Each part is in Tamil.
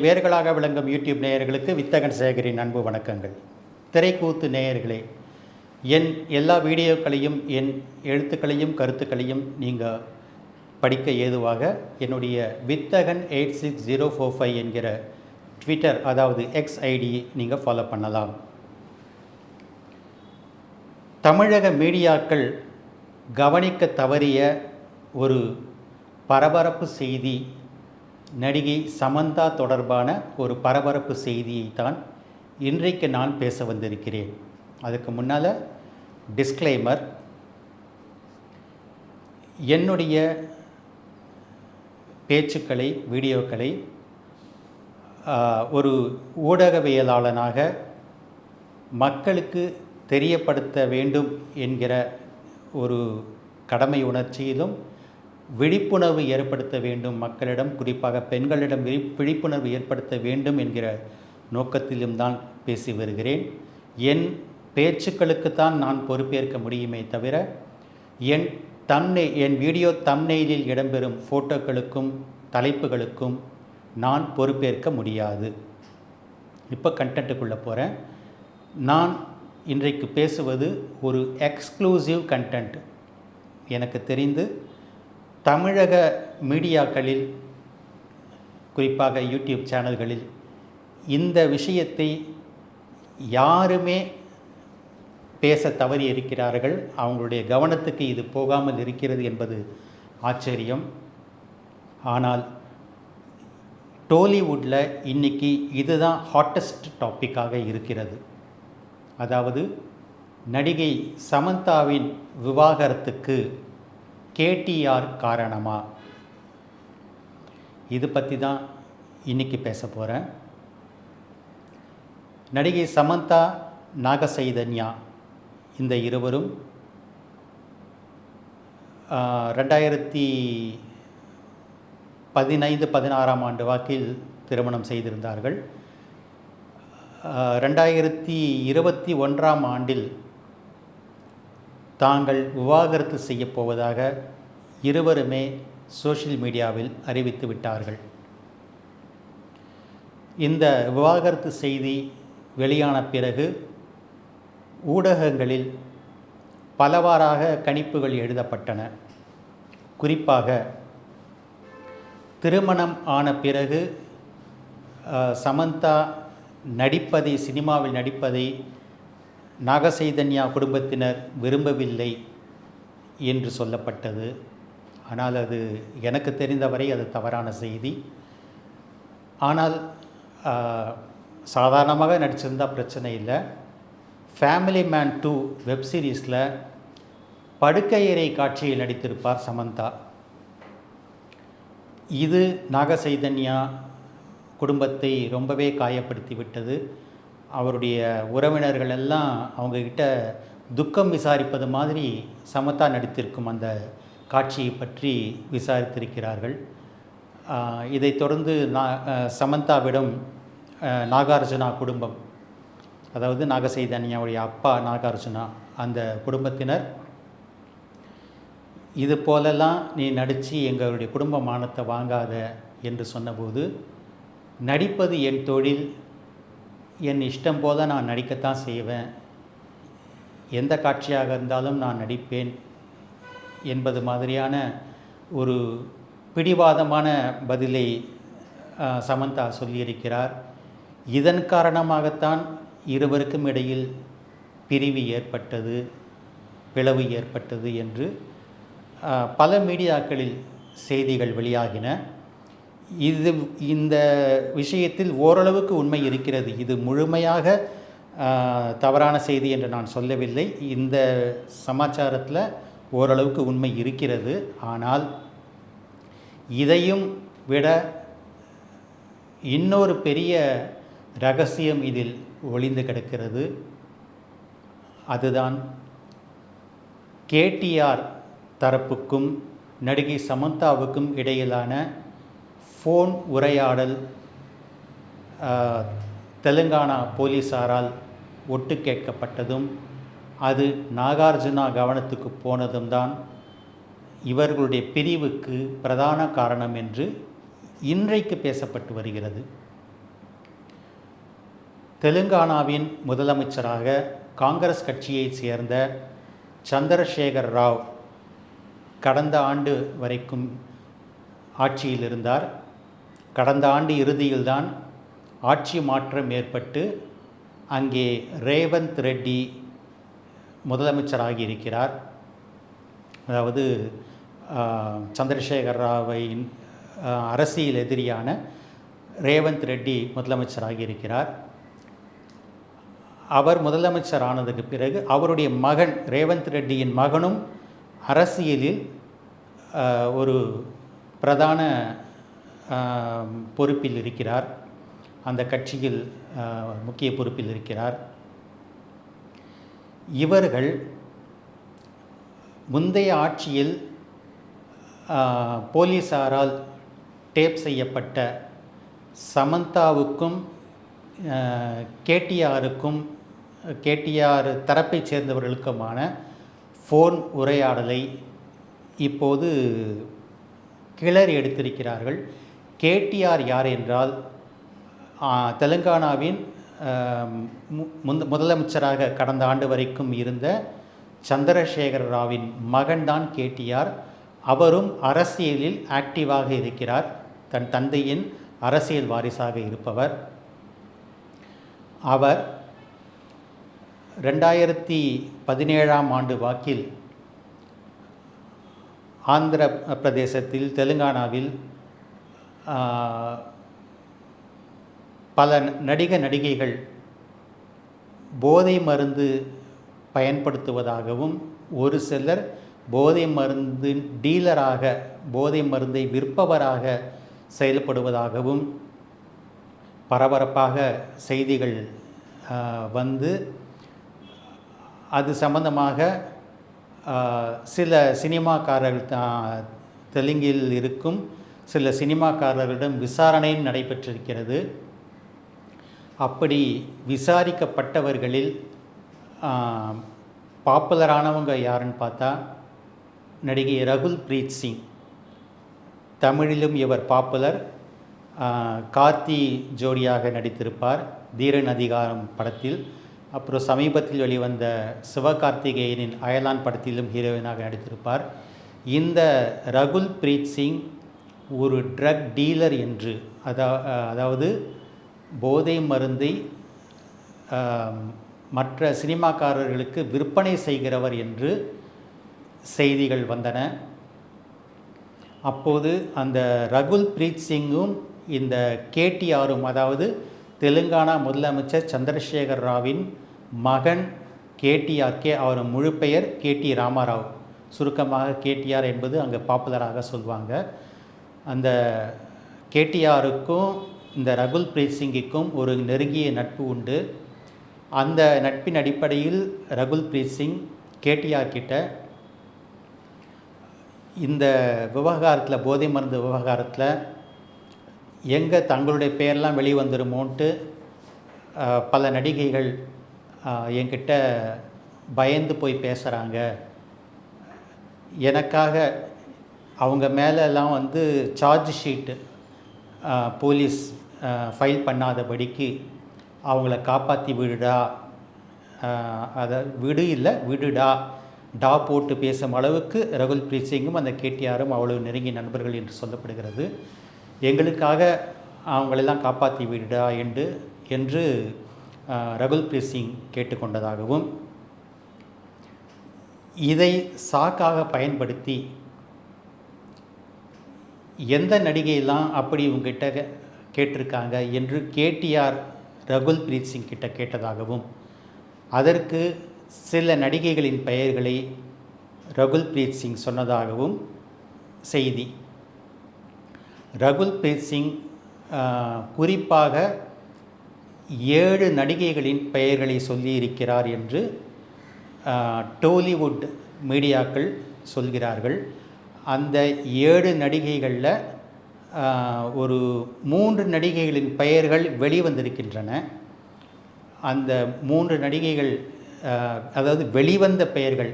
என் வேர்களாக விளங்கும் யூடியூப் நேயர்களுக்கு வித்தகன் சேகரின் அன்பு வணக்கங்கள். திரைக்கூத்து நேயர்களே என் எல்லா வீடியோக்களையும் என் எழுத்துக்களையும் கருத்துக்களையும் நீங்கள் படிக்க ஏதுவாக என்னுடைய Vithagan eight six zero four five என்கிற ட்விட்டர் அதாவது எக்ஸ் ஐடியை நீங்கள் ஃபாலோ பண்ணலாம். தமிழக மீடியாக்கள் கவனிக்க தவறிய ஒரு பரபரப்பு செய்தி நடிகை சமந்தா தொடர்பான ஒரு பரபரப்பு செய்தியை தான் இன்றைக்கு நான் பேச வந்திருக்கிறேன். அதுக்கு முன்னால் டிஸ்க்ளைமர் என்னுடைய பேச்சுக்களை வீடியோக்களை ஒரு ஊடகவியலாளனாக மக்களுக்கு தெரியப்படுத்த வேண்டும் என்கிற ஒரு கடமை உணர்ச்சியிலும் விழிப்புணர்வு ஏற்படுத்த வேண்டும். மக்களிடம் குறிப்பாக பெண்களிடம் விழி விழிப்புணர்வு ஏற்படுத்த வேண்டும் என்கிற நோக்கத்திலும் தான் பேசி வருகிறேன். என் பேச்சுக்களுக்கு தான் நான் பொறுப்பேற்க முடியுமே தவிர என் தம்னே என் வீடியோ தம்னெயிலில் இடம்பெறும் ஃபோட்டோக்களுக்கும் தலைப்புகளுக்கும் நான் பொறுப்பேற்க முடியாது. இப்போ கண்டென்ட்டுக்குள்ளே போகிறேன் நான் இன்றைக்கு பேசுவது ஒரு எக்ஸ்க்ளூசிவ் கண்டென்ட். எனக்கு தெரிந்து தமிழக மீடியாக்களில் குறிப்பாக யூடியூப் சேனல்களில் இந்த விஷயத்தை யாருமே பேச தவறி இருக்கிறார்கள் அவங்களுடைய கவனத்துக்கு இது போகாமல் இருக்கிறது என்பது ஆச்சரியம். ஆனால் டோலிவுட்டில் இன்னைக்கு இதுதான் ஹாட்டஸ்ட் டாப்பிக்காக இருக்கிறது. அதாவது நடிகை சமந்தாவின் விவாகரத்துக்கு கேடிஆர் காரணமா? இது பற்றி தான் இன்னைக்கு பேச போகிறேன் நடிகை சமந்தா நாகசைதன்யா இந்த இருவரும் ரெண்டாயிரத்தி பதினைந்து பதினாறாம் ஆண்டு வாக்கில் திருமணம் செய்திருந்தார்கள். ரெண்டாயிரத்தி இருபத்தி ஒன்றாம் ஆண்டில் தாங்கள் விவாகரத்து செய்யப் போவதாக இருவருமே சோஷியல் மீடியாவில் அறிவித்து விட்டார்கள். இந்த விவாகரத்து செய்தி வெளியான பிறகு ஊடகங்களில் பலவாறாக கணிப்புகள் எழுதப்பட்டன. குறிப்பாக திருமணம் ஆன பிறகு சமந்தா நடிப்பதை சினிமாவில் நடிப்பதை நாகசைதன்யா குடும்பத்தினர் விரும்பவில்லை என்று சொல்லப்பட்டது. ஆனால் அது எனக்கு தெரிந்தவரை அது தவறான செய்தி. ஆனால் சாதாரணமாக நடிச்சிருந்தா பிரச்சனை இல்லை. ஃபேமிலி மேன் டூ வெப் சீரிஸில் படுக்கையறை காட்சியில் நடித்திருப்பார் சமந்தா. இது நாகசைதன்யா குடும்பத்தை ரொம்பவே காயப்படுத்தி விட்டது. அவருடைய உறவினர்கள் எல்லாம் அவங்கக்கிட்ட துக்கம் விசாரிப்பது மாதிரி சமந்தா நடித்திருக்கும் அந்த காட்சியை பற்றி விசாரித்திருக்கிறார்கள். இதைத் தொடர்ந்து நா சமந்தாவிடம் நாகார்ஜுனா குடும்பம் அதாவது நாகசைதன்யாவுடைய அப்பா நாகார்ஜுனா அந்த குடும்பத்தினர் இது போலெல்லாம் நீ நடித்து எங்களுடைய குடும்ப மானத்தை வாங்காத என்று சொன்னபோது நடிப்பது என் தொழில் என் இஷ்டம் போல நான் நடிக்கத்தான் செய்வேன். எந்த காட்சியாக இருந்தாலும் நான் நடிப்பேன் என்பது மாதிரியான ஒரு பிடிவாதமான பதிலை சமந்தா சொல்லியிருக்கிறார். இதன் காரணமாகத்தான் இருவருக்கும் இடையில் பிரிவு ஏற்பட்டது பிளவு ஏற்பட்டது என்று பல மீடியாக்களில் செய்திகள் வெளியாகின. இது இந்த விஷயத்தில் ஓரளவுக்கு உண்மை இருக்கிறது. இது முழுமையாக தவறான செய்தி என்று நான் சொல்லவில்லை. இந்த சமாச்சாரத்தில் ஓரளவுக்கு உண்மை இருக்கிறது. ஆனால் இதையும் விட இன்னொரு பெரிய ரகசியம் இதில் ஒளிந்து கிடக்கிறது. அதுதான் கேடிஆர் தரப்புக்கும் நடிகை சமந்தாவுக்கும் இடையிலான ஃபோன் உரையாடல் தெலுங்கானா போலீஸாரால் ஒட்டு கேட்கப்பட்டதும் அது நாகார்ஜுனா கவனத்துக்கு போனதும் தான் இவர்களுடைய பிரிவுக்கு பிரதான காரணம் என்று இன்றைக்கு பேசப்பட்டு வருகிறது. தெலுங்கானாவின் முதலமைச்சராக காங்கிரஸ் கட்சியைச் சேர்ந்த சந்திரசேகர் ராவ் கடந்த ஆண்டு வரைக்கும் ஆட்சியில் இருந்தார். கடந்த ஆண்டு இறுதியில்தான் ஆட்சி மாற்றம் ஏற்பட்டு அங்கே ரேவந்த் ரெட்டி முதலமைச்சராகி இருக்கிறார். அதாவது சந்திரசேகர் ராவின் அரசியல் எதிரியான ரேவந்த் ரெட்டி முதலமைச்சராகி இருக்கிறார். அவர் முதலமைச்சர் ஆனதுக்கு பிறகு அவருடைய மகன் ரேவந்த் ரெட்டியின் மகனும் அரசியலில் ஒரு பிரதான பொறுப்பில் இருக்கிறார். அந்த கட்சியில் முக்கிய பொறுப்பில் இருக்கிறார். இவர்கள் முந்தைய ஆட்சியில் போலீஸாரால் போலீசாரால் டேப் செய்யப்பட்ட சமந்தாவுக்கும் கேடிஆருக்கும் கேடிஆர் தரப்பைச் சேர்ந்தவர்களுக்குமான ஃபோன் உரையாடலை இப்போது கிளறி எடுத்திருக்கிறார்கள். கேடிஆர் யார் என்றால் தெலுங்கானாவின் மு- முந்த முதலமைச்சராக கடந்த ஆண்டு வரைக்கும் இருந்த சந்திரசேகர ராவின் மகன்தான் கேடிஆர் அவரும் அரசியலில் ஆக்டிவாக இருக்கிறார். தன் தந்தையின் அரசியல் வாரிசாக இருப்பவர். அவர் ரெண்டாயிரத்தி பதினேழாம் ஆண்டு வாக்கில் ஆந்திர பிரதேசத்தில் தெலுங்கானாவில் பல நடிக நடிகைகள் போதை மருந்து பயன்படுத்துவதாகவும் ஒரு சிலர் போதை மருந்து டீலராக போதை மருந்தை விற்பவராக செயல்படுவதாகவும் பரபரப்பாக செய்திகள் வந்து அது சம்பந்தமாக சில சினிமாக்காரர்கள் தெலுங்கில் இருக்கும் சில சினிமாக்காரர்களிடம் விசாரணையும் நடைபெற்றிருக்கிறது. அப்படி விசாரிக்கப்பட்டவர்களில் பாப்புலரானவங்க யாருன்னு பார்த்தா நடிகை ரகுல் பிரீத் சிங். தமிழிலும் இவர் பாப்புலர். கார்த்தி ஜோடியாக நடித்திருப்பார் தீரன் அதிகாரம் படத்தில். அப்புறம் சமீபத்தில் வெளிவந்த சிவகார்த்திகேயனின் அயலான் படத்திலும் ஹீரோயினாக நடித்திருப்பார். இந்த ரகுல் பிரீத் சிங் ஒரு ட்ரக் டீலர் என்று அதா அதாவது போதை மருந்தை மற்ற சினிமாக்காரர்களுக்கு விற்பனை செய்கிறவர் என்று செய்திகள் வந்தன. அப்போது அந்த ரகுல் பிரீத் சிங்கும் இந்த கேடிஆரும் அதாவது தெலுங்கானா முதலமைச்சர் சந்திரசேகர் ராவின் மகன் கேடிஆர் கே அவர் முழு பெயர் கேடி ராமாராவ். சுருக்கமாக கேடிஆர் என்பது அங்கே பாப்புலராக சொல்லுவாங்க அந்த கேடிஆருக்கும் இந்த ரகுல் பிரீத் சிங்கிக்கும் ஒரு நெருங்கிய நட்பு உண்டு. அந்த நட்பின் அடிப்படையில் ரகுல் பிரீத் சிங் கேடிஆர் கிட்ட இந்த விவகாரத்தில் போதை மருந்து விவகாரத்தில் எங்கே தங்களுடைய பெயர்லாம் வெளிவந்துருமோன்ட்டு ஆஹ், பல நடிகைகள் என்கிட்ட பயந்து போய் பேசுகிறாங்க எனக்காக அவங்க மேலெல்லாம் வந்து சார்ஜ் ஷீட்டு போலீஸ் ஃபைல் பண்ணாதபடிக்கு அவங்கள காப்பாற்றி விடுடா. அதை விடு இல்லை விடுடா. டா போட்டு பேசும் அளவுக்கு ரகுல் பிரீத் சிங்கும் அந்த கேடிஆரும் அவ்வளவு நெருங்கிய நண்பர்கள் என்று சொல்லப்படுகிறது. எங்களுக்காக அவங்களெல்லாம் காப்பாற்றி விடுடா என்று என்று ரகுல் பிரீத் சிங் கேட்டுக்கொண்டதாகவும் இதை சாக்காக பயன்படுத்தி எந்த நடிகையெல்லாம் அப்படி உங்ககிட்ட கே- கேட்டிருக்காங்க என்று கேடிஆர் ரகுல் பிரீத் சிங் கிட்ட கேட்டதாகவும் அதற்கு சில நடிகைகளின் பெயர்களை ரகுல் பிரீத் சிங் சொன்னதாகவும் செய்தி. ரகுல் பிரீத் சிங் குறிப்பாக ஏழு நடிகைகளின் பெயர்களை சொல்லியிருக்கிறார் என்று டோலிவுட் மீடியாக்கள் சொல்கிறார்கள். அந்த ஏழு நடிகைகளில் ஒரு மூன்று நடிகைகளின் பெயர்கள் வெளிவந்திருக்கின்றன. அந்த மூன்று நடிகைகள் அதாவது வெளிவந்த பெயர்கள்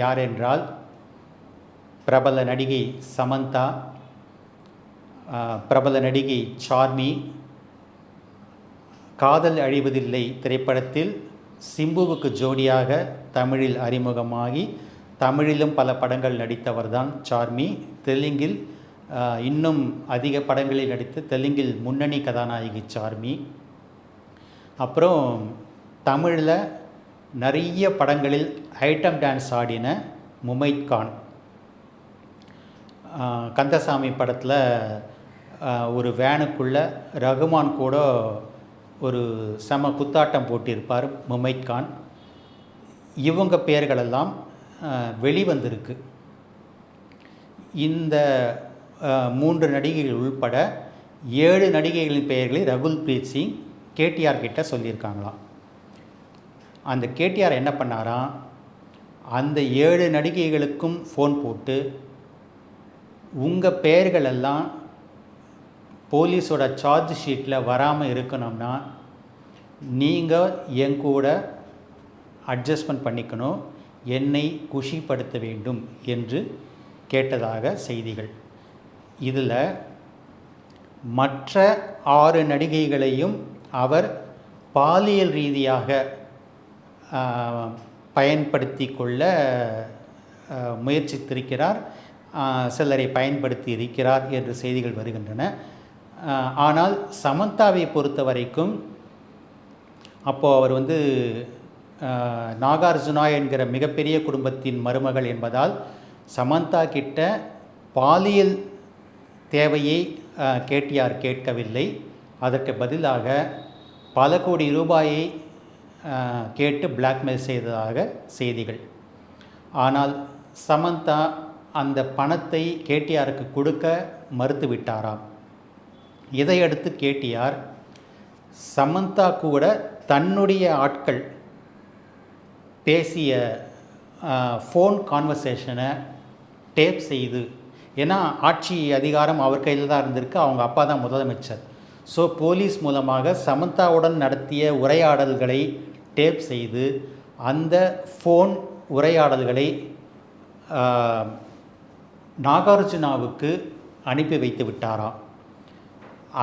யார் என்றால் பிரபல நடிகை சமந்தா பிரபல நடிகை சார்மி காதல் அழிவதில்லை திரைப்படத்தில் சிம்புவுக்கு ஜோடியாக தமிழில் அறிமுகமாகி தமிழிலும் பல படங்கள் நடித்தவர்தான் சார்மி. தெலுங்கில் இன்னும் அதிக படங்களில் நடித்து தெலுங்கில் முன்னணி கதாநாயகி சார்மி. அப்புறம் தமிழில் நிறைய படங்களில் ஐட்டம் டான்ஸ் ஆடின முமைத் கான். கந்தசாமி படத்தில் ஒரு வேனுக்குள்ளே ரகுமான் கூட ஒரு செம குத்தாட்டம் போட்டிருப்பார் முமைத் கான். இவங்க பெயர்களெல்லாம் வெளிவந்திருக்கு. இந்த மூன்று நடிகைகள் உள்பட ஏழு நடிகைகளின் பெயர்களை ரகுல் பிரீத் சிங் கேடிஆர் கிட்ட சொல்லியிருக்காங்களாம். அந்த கேடிஆர் என்ன பண்ணாராம் அந்த ஏழு நடிகைகளுக்கும் ஃபோன் போட்டு உங்கள் பெயர்கள் எல்லாம் போலீஸோட சார்ஜ் ஷீட்டில் வராமல் இருக்கணும்னா நீங்கள் என் கூட அட்ஜஸ்ட்மெண்ட் பண்ணிக்கணும். என்னை குஷிப்படுத்த வேண்டும் என்று கேட்டதாக செய்திகள். இதில் மற்ற ஆறு நடிகைகளையும் அவர் பாலியல் ரீதியாக பயன்படுத்தி கொள்ள முயற்சித்திருக்கிறார். சிலரை பயன்படுத்தி இருக்கிறார் என்று செய்திகள் வருகின்றன. ஆனால் சமந்தாவை பொறுத்த வரைக்கும் அப்போது அவர் வந்து நாகார்ஜுனா என்கிற மிகப்பெரிய குடும்பத்தின் மருமகள் என்பதால் சமந்தா கிட்ட பாலியல் தேவையை கேடிஆர் கேட்கவில்லை. அதற்கு பதிலாக பல கோடி ரூபாயை கேட்டு பிளாக்மெயில் செய்ததாக செய்திகள். ஆனால் சமந்தா அந்த பணத்தை கேடிஆருக்கு கொடுக்க மறுத்துவிட்டாராம் இதையடுத்து கேடிஆர் சமந்தா கூட தன்னுடைய ஆட்கள் பேசிய ஃபோன் கான்வர்சேஷனை டேப் செய்து. ஏன்னா ஆட்சி அதிகாரம் அவர் கையில் தான் இருந்திருக்கு அவங்க அப்பா தான் முதலமைச்சர். ஸோ போலீஸ் மூலமாக சமந்தாவுடன் நடத்திய உரையாடல்களை டேப் செய்து அந்த ஃபோன் உரையாடல்களை நாகார்ஜுனாவுக்கு அனுப்பி வைத்து விட்டாராம்.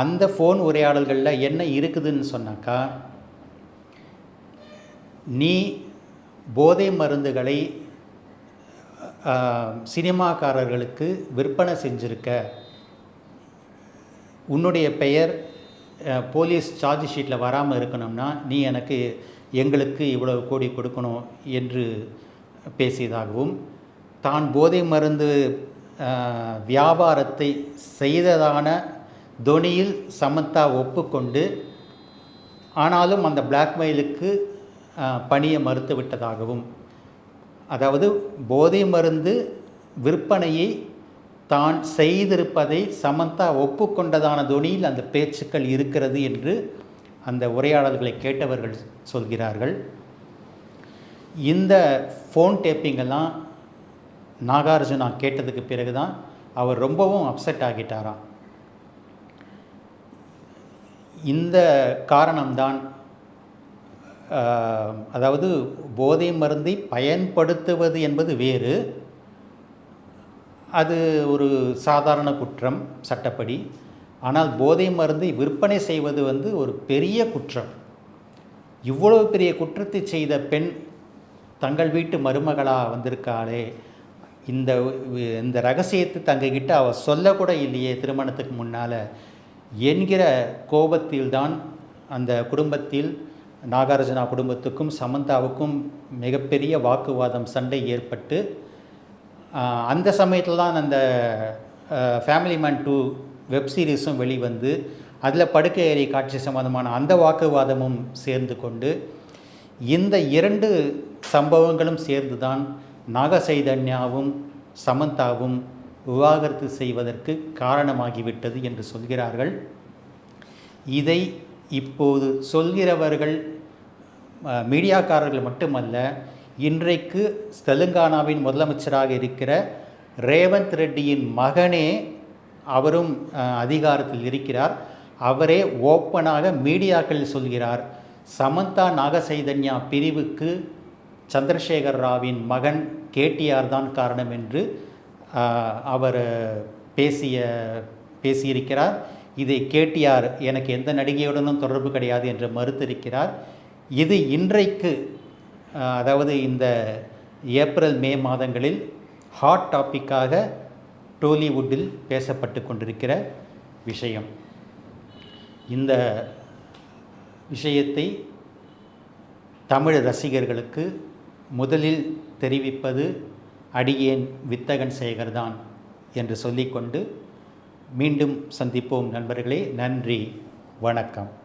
அந்த ஃபோன் உரையாடல்களில் என்ன இருக்குதுன்னு சொன்னாக்கா நீ போதை மருந்துகளை சினிமாக்காரர்களுக்கு விற்பனை செஞ்சுருக்க உன்னுடைய பெயர் போலீஸ் சார்ஜ் ஷீட்டில் வராமல் இருக்கணும்னா நீ எனக்கு எங்களுக்கு இவ்வளவு கோடி கொடுக்கணும் என்று பேசியதாகவும் தான் போதை மருந்து வியாபாரத்தை செய்ததான தொனியில் சமந்தா ஒப்புக்கொண்டு ஆனாலும் அந்த பிளாக்மெயிலுக்கு பணியை மறுத்துவிட்டதாகவும் அதாவது போதை மருந்து விற்பனையை தான் செய்திருப்பதை சமந்தா ஒப்புக்கொண்டதான தொனியில் அந்த பேச்சுக்கள் இருக்கிறது என்று அந்த உரையாடல்களை கேட்டவர்கள் சொல்கிறார்கள். இந்த ஃபோன் டேப்பிங்கெல்லாம் நாகார்ஜுனா கேட்டதுக்கு பிறகு தான் அவர் ரொம்பவும் அப்செட் ஆகிட்டாராம். இந்த காரணம்தான் அதாவது போதை மருந்தை பயன்படுத்துவது என்பது வேறு. அது ஒரு சாதாரண குற்றம் சட்டப்படி. ஆனால் போதை மருந்தை விற்பனை செய்வது வந்து ஒரு பெரிய குற்றம். இவ்வளவு பெரிய குற்றத்தை செய்த பெண் தங்கள் வீட்டு மருமகளாக வந்திருக்காளே. இந்த இந்த ரகசியத்தை தங்ககிட்ட அவள் சொல்லக்கூட இல்லையே திருமணத்துக்கு முன்னால். என்கிற கோபத்தில்தான் அந்த குடும்பத்தில் நாகார்ஜுனா குடும்பத்துக்கும் சமந்தாவுக்கும் மிகப்பெரிய வாக்குவாதம் சண்டை ஏற்பட்டு அந்த சமயத்தில் தான் அந்த ஃபேமிலி மேன் டூ வெப் சீரிஸும் வெளிவந்து அதில் படுக்கை ஏறி காட்சி சம்பந்தமான அந்த வாக்குவாதமும் சேர்ந்து கொண்டு இந்த இரண்டு சம்பவங்களும் சேர்ந்து தான் நாகசைதன்யாவும் சமந்தாவும் விவாகரத்து செய்வதற்கு காரணமாகிவிட்டது என்று சொல்கிறார்கள். இதை இப்போது சொல்கிறவர்கள் மீடியாக்காரர்கள் மட்டுமல்ல இன்றைக்கு தெலுங்கானாவின் முதலமைச்சராக இருக்கிற ரேவந்த் ரெட்டியின் மகனே அவரும் அதிகாரத்தில் இருக்கிறார். அவரே ஓப்பனாக மீடியாக்களில் சொல்கிறார். சமந்தா நாகசைதன்யா பிரிவுக்கு சந்திரசேகர் ராவின் மகன் கேடிஆர் தான் காரணம் என்று அவர் பேசிய பேசியிருக்கிறார். இதை கேட்டியார் எனக்கு எந்த நடிகையுடனும் தொடர்பு கிடையாது என்று மறுத்திருக்கிறார். இது இன்றைக்கு அதாவது இந்த ஏப்ரல் மே மாதங்களில் ஹாட் டாப்பிக்காக டோலிவுட்டில் பேசப்பட்டு கொண்டிருக்கிற விஷயம். இந்த விஷயத்தை தமிழ் ரசிகர்களுக்கு முதலில் தெரிவிப்பது அடியேன் வித்தகன் சேகர்தான் என்று சொல்லிக்கொண்டு மீண்டும் சந்திப்போம் நண்பர்களே. நன்றி. வணக்கம்.